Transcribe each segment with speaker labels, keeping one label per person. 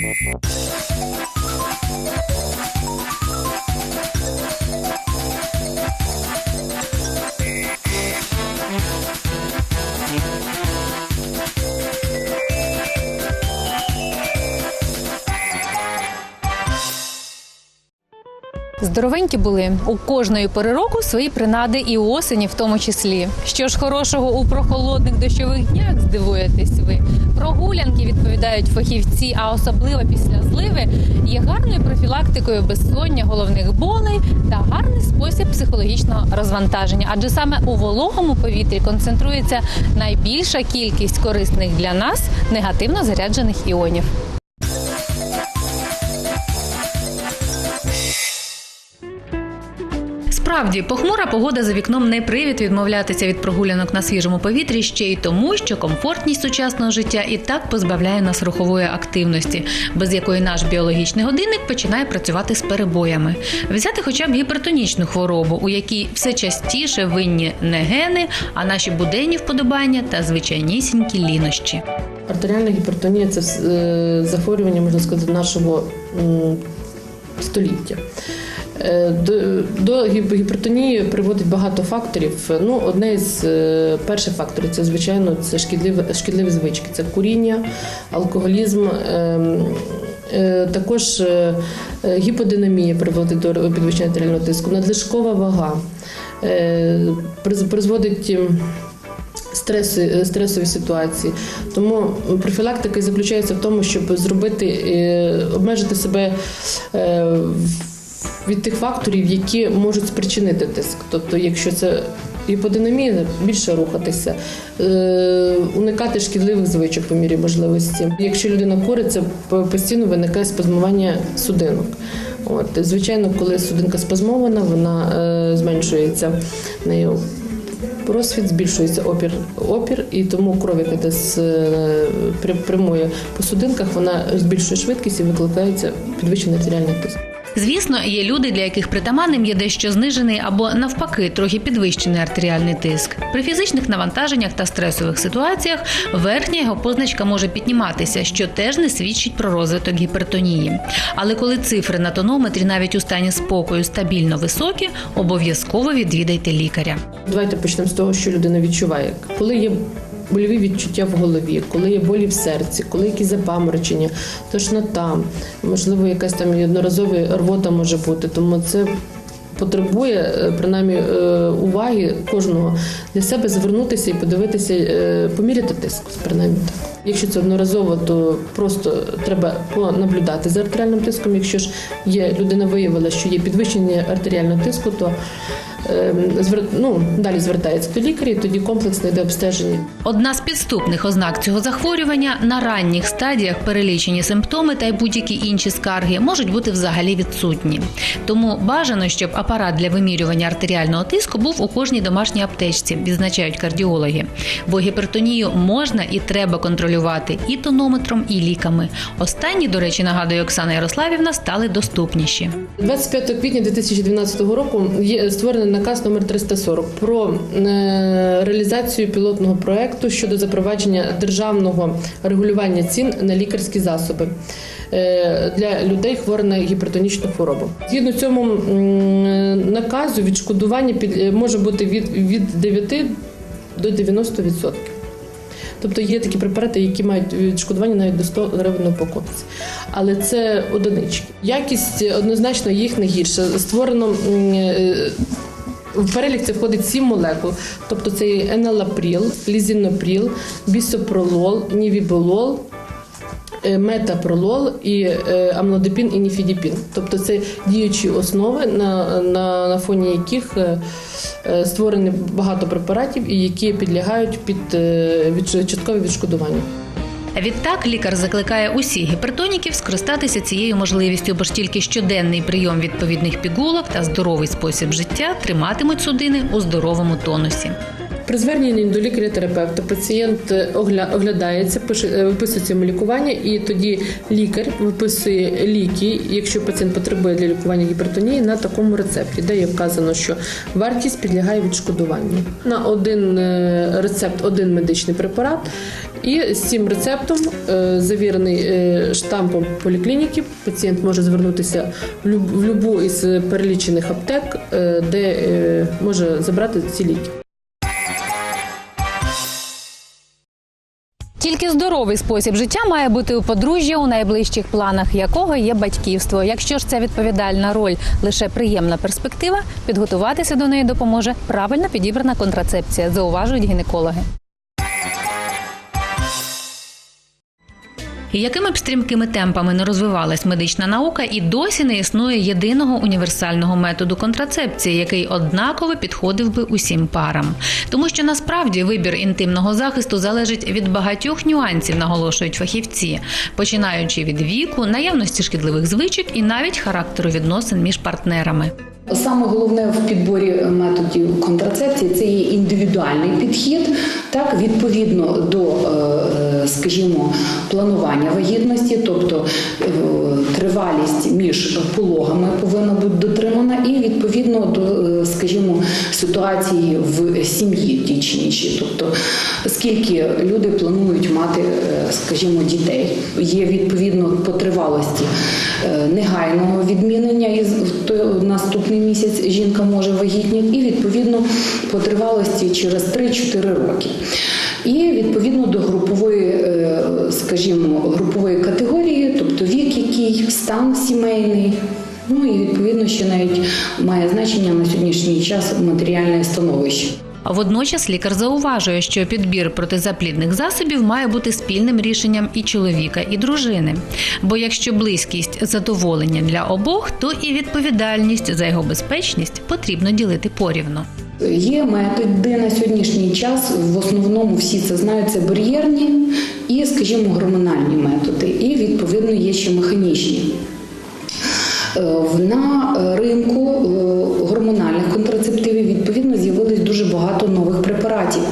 Speaker 1: Música Здоровенькі були у кожної пори року свої принади і осені, в тому числі. Що ж хорошого у прохолодних дощових днях здивуєтесь ви? Прогулянки відповідають фахівці, а особливо після зливи є гарною профілактикою безсоння головних болей та гарний спосіб психологічного розвантаження. Адже саме у вологому повітрі концентрується найбільша кількість корисних для нас негативно заряджених іонів. Справді, похмура погода за вікном не привід відмовлятися від прогулянок на свіжому повітрі ще й тому, що комфортність сучасного життя і так позбавляє нас рухової активності, без якої наш біологічний годинник починає працювати з перебоями. Взяти хоча б гіпертонічну хворобу, у якій все частіше винні не гени, а наші буденні вподобання та звичайнісінькі лінощі.
Speaker 2: Артеріальна гіпертонія це е, захворювання, можна сказати, нашого століття. Е, До, гіпертонії приводить багато факторів. Ну, одне з е, перших факторів це, звичайно, це шкідливі, шкідливі звички. Це куріння, алкоголізм. ем, е, Також гіподинамія приводить до підвищення артеріального тиску, надлишкова вага призводить. ем, стреси, стресові ситуації. Тому профілактика заключається в тому, щоб зробити, обмежити себе в- від тих факторів, які можуть спричинити тиск. Тобто, якщо це гіподинамія, більше рухатися, е, уникати шкідливих звичок по мірі можливості. Якщо людина курить, це по- постійно виникає спазмування судинок. От, звичайно, коли судинка спазмована, вона е, зменшується нею Розсвіт збільшується опір, опір, і тому кров, яка йде з е, прямує по судинках, вона збільшує швидкість і викликається підвищений артеріальний тиск.
Speaker 1: Звісно, є люди, для яких притаманним є дещо знижений або навпаки трохи підвищений артеріальний тиск. При фізичних навантаженнях та стресових ситуаціях верхня його позначка може підніматися, що теж не свідчить про розвиток гіпертонії. Але коли цифри на тонометрі навіть у стані спокою стабільно високі, обов'язково відвідайте лікаря.
Speaker 2: Давайте почнемо з того, що людина відчуває. Коли є больові відчуття в голові, коли є болі в серці, коли якісь запаморочення, тошнота, можливо, якась там одноразова рвота може бути, тому це. Потребує е, принаймні е, уваги кожного для себе звернутися і подивитися, е, поміряти тиск, принаймні так. Якщо це одноразово, то просто треба понаблюдати за артеріальним тиском. Якщо ж є людина виявила, що є підвищення артеріального тиску, то ну, далі звертається до лікаря, і тоді комплексно йде обстеження.
Speaker 1: Одна з підступних ознак цього захворювання на ранніх стадіях перелічені симптоми та й будь-які інші скарги можуть бути взагалі відсутні. Тому бажано, щоб апарат для вимірювання артеріального тиску був у кожній домашній аптечці, відзначають кардіологи. Бо гіпертонію можна і треба контролювати і тонометром, і ліками. Останні, до речі, нагадує Оксана Ярославівна, стали доступніші.
Speaker 2: 25 квітня 2012 року є створений наказ номер 340 про е, реалізацію пілотного проекту щодо запровадження державного регулювання цін на лікарські засоби. е, Для людей хворих на гіпертонічну хворобу згідно цьому наказу відшкодування під е, може бути від, від 9 до 90%. Тобто є такі препарати, які мають відшкодування навіть до 100 гривень на упаковці. Але це одинички. Якість однозначно їх не гірша. Створено в перелік це входить сім молекул. Тобто це є лізінопріл, бісопролол, нівіболол, е, метапролол і е, амлодипін і ніфідіпін. Тобто це діючі основи, на, на, на фоні яких е, створені багато препаратів і які підлягають під від, часткове відшкодування.
Speaker 1: Відтак лікар закликає усіх гіпертоніків скористатися цією можливістю, бо ж тільки щоденний прийом відповідних пігулок та здоровий спосіб життя триматимуть судини у здоровому тонусі.
Speaker 2: При зверненні до лікаря-терапевта пацієнт е, огля- оглядається, е, виписується йому лікування, і тоді лікар виписує ліки, якщо пацієнт потребує для лікування гіпертонії, на такому рецепті, де є вказано, що вартість підлягає відшкодуванню. На один е, рецепт один медичний препарат, І з цим рецептом, завірений штампом поліклініки, пацієнт може звернутися в любу із перелічених аптек, де може забрати ці ліки.
Speaker 1: Тільки здоровий спосіб життя має бути у подружжя, у найближчих планах якого є батьківство. Якщо ж ця відповідальна роль лише приємна перспектива, підготуватися до неї допоможе правильно підібрана контрацепція, зауважують гінекологи. Якими б стрімкими темпами не розвивалась медична наука, і досі не існує єдиного універсального методу контрацепції, який однаково підходив би усім парам. Тому що насправді вибір інтимного захисту залежить від багатьох нюансів, наголошують фахівці, починаючи від віку, наявності шкідливих звичок і навіть характеру відносин між партнерами.
Speaker 3: Саме головне в підборі методів контрацепції це є індивідуальний підхід, так відповідно до, е, скажімо, планування вагітності, тобто е, тривалість між пологами повинна бути дотримана, і відповідно до, е, скажімо, ситуації в сім'ї ті. Тобто, скільки люди планують мати, е, скажімо, дітей. Є відповідно по тривалості негайного відмінення і в наступний місяць жінка може вагітніти, і відповідно по тривалості через 3-4 роки. І відповідно до групової, е, скажімо, групової категорії, тобто вік, який стан сімейний. Ну і відповідно ще навіть має значення на сьогоднішній час матеріальне становище.
Speaker 1: А Водночас лікар зауважує, що підбір протизаплідних засобів має бути спільним рішенням і чоловіка, і дружини. Бо якщо близькість задоволення для обох, то і відповідальність за його безпечність потрібно ділити порівну.
Speaker 3: Є методи на сьогоднішній час. В основному всі це знають. Це бар'єрні і, скажімо, гормональні методи, і відповідно є ще механічні. Е, На ринку е, гормональних контрацептивів відповідно з'явилось дуже багато нових препаратів,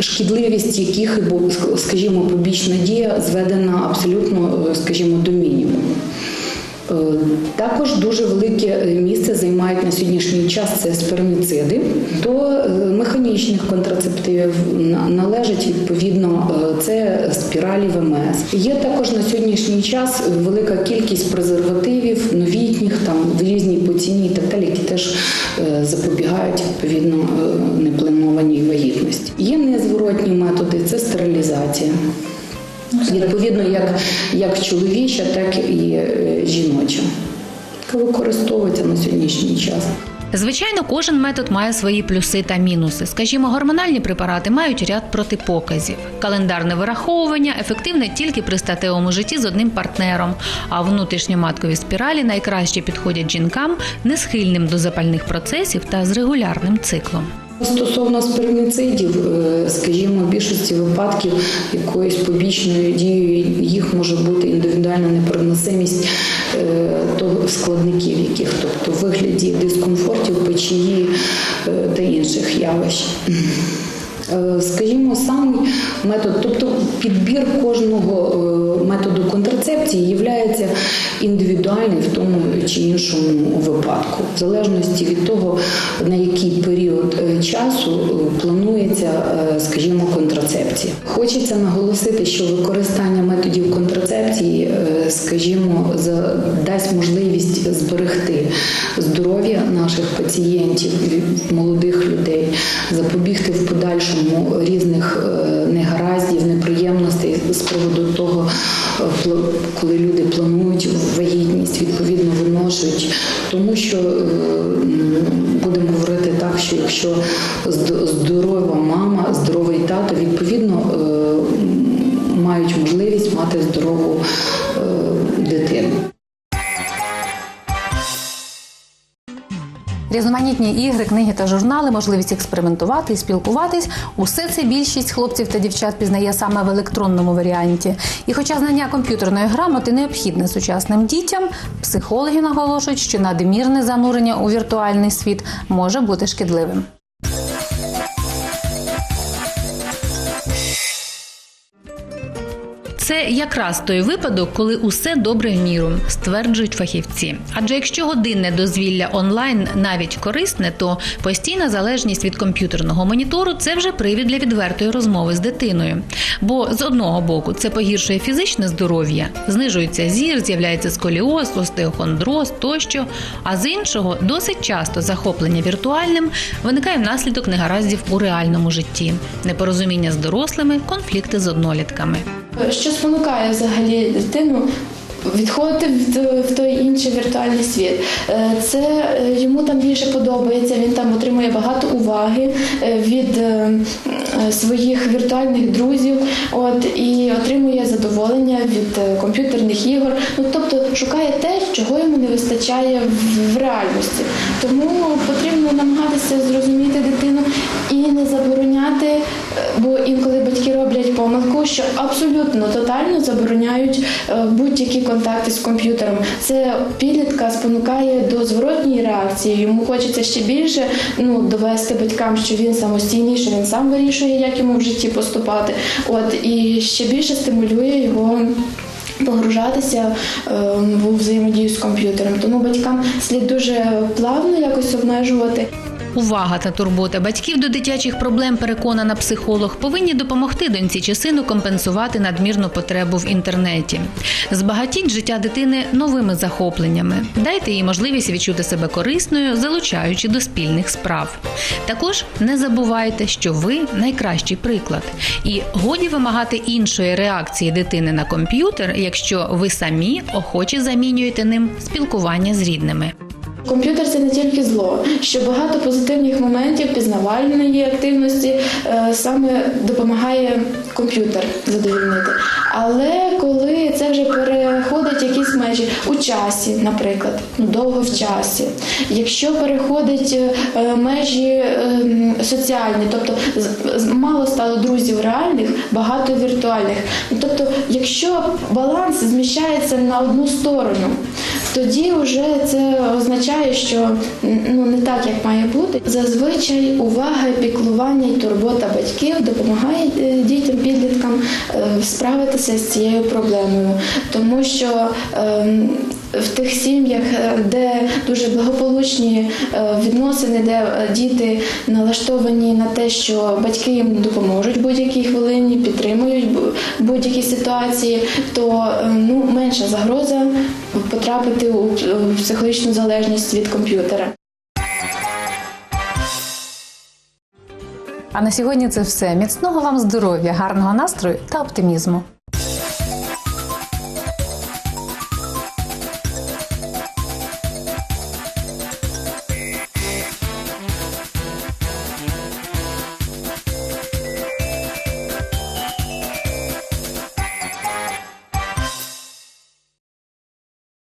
Speaker 3: шкідливість яких, скажімо, побічна дія зведена абсолютно, е, скажімо, до мінімуму. Е, Також дуже велике е, місце займають на сьогоднішній час це сперміциди. До е, механічних контрацептивів на- належить відповідно це спіралі ВМС. Є також на сьогоднішній час велика кількість презервативів, новітніх, там в різній по ціні і так далі, які теж запобігають відповідно непланованій вагітності. Є незворотні методи, це стерилізація. Відповідно, як, як чоловіча, так і е, жіноча, використовується на сьогоднішній час.
Speaker 1: Звичайно, кожен метод має свої плюси та мінуси. Скажімо, гормональні препарати мають ряд протипоказів. Календарне вираховування ефективне тільки при статевому житті з одним партнером. А внутрішньоматкові спіралі найкраще підходять жінкам, не схильним до запальних процесів та з регулярним циклом.
Speaker 3: Стосовно сперміцидів, е, скажімо, в більшості випадків якоюсь побічною дією їх може бути індивідуальна непереносимість е, складників, яких, тобто в вигляді дискомфортів, печії е, та інших явищ. Е, Скажімо, самий метод, тобто підбір кожного е, методу контрацепції є індивідуальний в тому чи іншому випадку, в залежності від того, на який період е, часу планується, скажімо, контрацепція. Хочеться наголосити, що використання методів контрацепції, скажімо, дасть можливість зберегти здоров'я наших пацієнтів, молодих людей, запобігти в подальшому різних е, негараздів, неприємностей з приводу того, е, коли люди планують вагітність, відповідно виношують. Тому що е, будемо говорити так, що якщо здорова мама, здоровий тато, відповідно мають можливість мати здорову дитину.
Speaker 1: Різноманітні ігри, книги та журнали, можливість експериментувати і спілкуватись. Усе це більшість хлопців та дівчат пізнає саме в електронному варіанті. І хоча знання комп'ютерної грамоти необхідне сучасним дітям, психологи наголошують, що надмірне занурення у віртуальний світ може бути шкідливим. Це якраз той випадок, коли усе добре в міру, стверджують фахівці. Адже якщо годинне дозвілля онлайн навіть корисне, то постійна залежність від комп'ютерного монітору це вже привід для відвертої розмови з дитиною. Бо з одного боку це погіршує фізичне здоров'я, знижується зір, з'являється сколіоз, остеохондроз тощо. А з іншого досить часто захоплення віртуальним виникає внаслідок негараздів у реальному житті, непорозуміння з дорослими, конфлікти з однолітками.
Speaker 4: Що спонукає взагалі дитину відходити в, той інший віртуальний світ? Е, Це е, йому там більше подобається, він там отримує багато уваги е, від е, е, своїх віртуальних друзів, от і отримує задоволення від е, комп'ютерних ігор. Ну тобто шукає те, чого йому не вистачає в, реальності. Тому потрібно намагатися зрозуміти дитину і не забороняти, е, бо інколи роблять помилку, що абсолютно тотально забороняють е, будь-які контакти з комп'ютером. Це підлітка спонукає до зворотньої реакції. Йому хочеться ще більше ну, довести батькам, що він самостійний, що він сам вирішує, як йому в житті поступати. От і ще більше стимулює його. Погружатися в взаємодію з комп'ютером. Тому батькам слід дуже плавно якось обмежувати.
Speaker 1: Увага та турбота батьків до дитячих проблем, переконана психолог, повинні допомогти доньці чи сину компенсувати надмірну потребу в інтернеті. Збагатіть життя дитини новими захопленнями. Дайте їй можливість відчути себе корисною, залучаючи до спільних справ. Також не забувайте, що ви найкращий приклад, і годі вимагати іншої реакції дитини на комп'ютер, якщо ви самі охоче замінюєте ним спілкування з рідними.
Speaker 4: Комп'ютер це не тільки зло, що багато позитивних моментів пізнавальної активності е, саме допомагає комп'ютер задовільнити. Але коли це вже переходить якісь межі у часі, наприклад, ну довго в часі, якщо переходить е, межі е, соціальні, тобто мало стало друзів реальних, багато віртуальних. Тобто, якщо баланс зміщається на одну сторону, тоді вже це означає, що ну не так, як має бути. Зазвичай увага, піклування і турбота батьків допомагає е, дітям, підліткам е, справитися з цією проблемою, тому що ем, в тих сім'ях, е, де дуже благополучні е, відносини, де е, діти налаштовані на те, що батьки їм допоможуть в будь-якій хвилині, підтримують будь-які ситуації, то ну менша загроза потрапити у психологічну залежність від комп'ютера.
Speaker 1: А на сьогодні це все. Міцного вам здоров'я, гарного настрою та оптимізму.